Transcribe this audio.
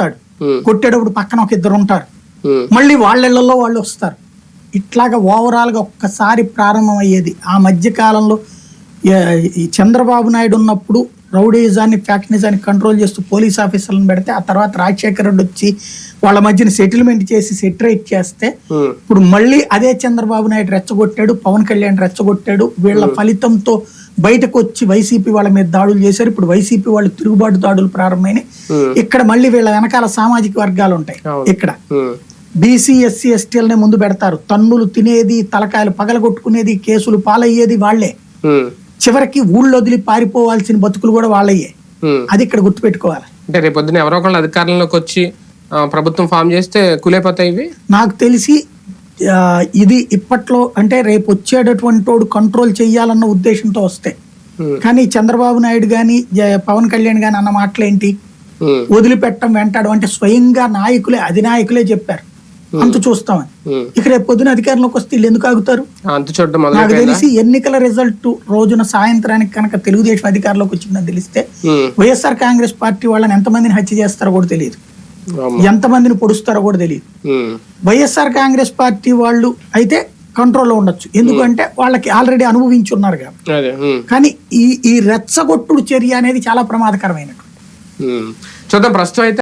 కొడతాడు. కొట్టేటప్పుడు పక్కన ఒక ఇద్దరు ఉంటారు. మళ్ళీ వాళ్ళిళ్ళలో వాళ్ళు వస్తారు. ఇట్లాగా ఓవరాల్గా ఒక్కసారి ప్రారంభం అయ్యేది ఆ మధ్య కాలంలో చంద్రబాబు నాయుడు ఉన్నప్పుడు రౌడీజాన్ని ఫ్యాక్షనిజాన్ని కంట్రోల్ చేస్తూ పోలీస్ ఆఫీసర్లను పెడితే ఆ తర్వాత రాజశేఖర రెడ్డి వచ్చి వాళ్ళ మధ్యన సెటిల్మెంట్ చేసి సెటరేట్ చేస్తే ఇప్పుడు మళ్ళీ అదే చంద్రబాబు నాయుడు రెచ్చగొట్టాడు పవన్ కళ్యాణ్ రెచ్చగొట్టాడు వీళ్ళ ఫలితంతో బయటకు వచ్చి వైసీపీ వాళ్ళ మీద దాడులు చేశారు. ఇప్పుడు వైసీపీ వాళ్ళు తిరుగుబాటు దాడులు ప్రారంభమైనాయి. ఇక్కడ మళ్ళీ వీళ్ళ వెనకాల సామాజిక వర్గాలు ఉంటాయి. ఇక్కడ బీసీ ఎస్సీ ఎస్టీలనే ముందు పెడతారు. తన్నులు తినేది తలకాయలు పగలగొట్టుకునేది కేసులు పాలయ్యేది వాళ్ళే. ఉమ్, చివరికి ఊళ్ళో వదిలి పారిపోవాల్సిన బతుకులు కూడా వాళ్ళయ్యే. అది ఇక్కడ గుర్తుపెట్టుకోవాలి. అంటే రేపు పొద్దున ఎవరో ఒకళ్ళు అధికారంలోకి వచ్చి ప్రభుత్వం ఫామ్ చేస్తే కూలైపోతాయి నాకు తెలిసి ఇది ఇప్పట్లో అంటే రేపు వచ్చేటటువంటి వాడు కంట్రోల్ చెయ్యాలన్న ఉద్దేశంతో వస్తే. ఉమ్, కానీ చంద్రబాబు నాయుడు కానీ పవన్ కళ్యాణ్ కానీ అన్న మాటలేంటి? ఉమ్, వదిలిపెట్టం వెంటాడు అంటే స్వయంగా నాయకులే అధినాయకులే చెప్పారు. అంత చూస్తామని. ఇక రేపు పొద్దున అధికారంలోకి వస్తే వీళ్ళు ఎందుకు ఆగుతారు? నాకు తెలిసి ఎన్నికల రిజల్ట్ రోజున సాయంత్రానికి కనుక తెలుగుదేశం అధికారంలోకి వచ్చిందని తెలిస్తే వైఎస్ఆర్ కాంగ్రెస్ పార్టీ వాళ్ళని ఎంతమందిని హత్య చేస్తారో కూడా తెలియదు. ఎంతమందిని పొడుస్తారో కూడా తెలియదు. వైఎస్ఆర్ కాంగ్రెస్ పార్టీ వాళ్ళు అయితే కంట్రోల్లో ఉండొచ్చు. ఎందుకంటే వాళ్ళకి ఆల్రెడీ అనుభవించి ఉన్నారు కాబట్టి కానీ ఈ ఈ రెచ్చగొట్టుడు చర్య అనేది చాలా ప్రమాదకరమైనటువంటి. చూద్దాం ప్రస్తుతం అయితే